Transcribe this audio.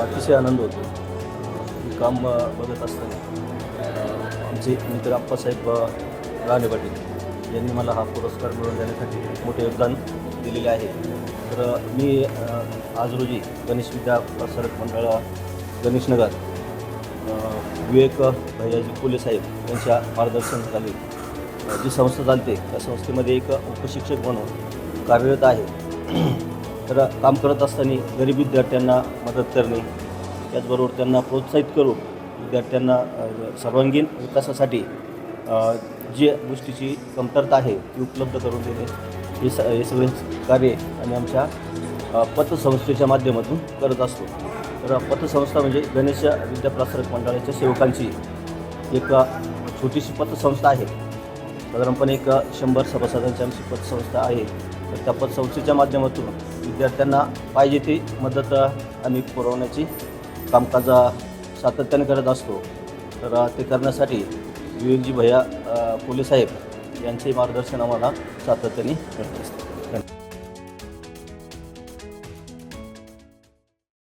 अतिशय आनंद होतो. काम बघत असताना आमचे मित्र आप्पासाहेब राणे पाटील यांनी मला हा पुरस्कार मिळवून देण्यासाठी मोठे योगदान दिलेले आहे. तर मी आज रोजी गणेश विद्या प्रसारक मंडळ गणेशनगर विवेक भैयाजी कोले साहेब यांच्या मार्गदर्शनाखाली जी संस्था चालते त्या संस्थेमध्ये एक उपशिक्षक म्हणून कार्यरत आहे. तर काम करत असताना गरीब विद्यार्थ्यांना मदत करणे त्याचबरोबर त्यांना प्रोत्साहित करून विद्यार्थ्यांना सर्वांगीण विकासासाठी जी गोष्टीची कमतरता आहे ती उपलब्ध करून देणे. हे स हे सगळे कार्य आम्ही आमच्या पतसंस्थेच्या माध्यमातून करत असतो. तर पतसंस्था म्हणजे गणेश विद्याप्रसारक मंडळाच्या सेवकांची एक छोटीशी पतसंस्था आहे. साधारणपणे एक शंभर सभासदांची आमची पतसंस्था आहे. तर त्या पतसंस्थेच्या माध्यमातून विद्यार्थ्यांना पाहिजे ती मदत अ, आम्ही पुरवण्याची कामकाज सातत्याने करत असतो. तर ते करण्यासाठी विवेकजी भैया पोलीस साहेब यांचे मार्गदर्शन आम्हाला सातत्याने मिळत असतं धन्यवाद.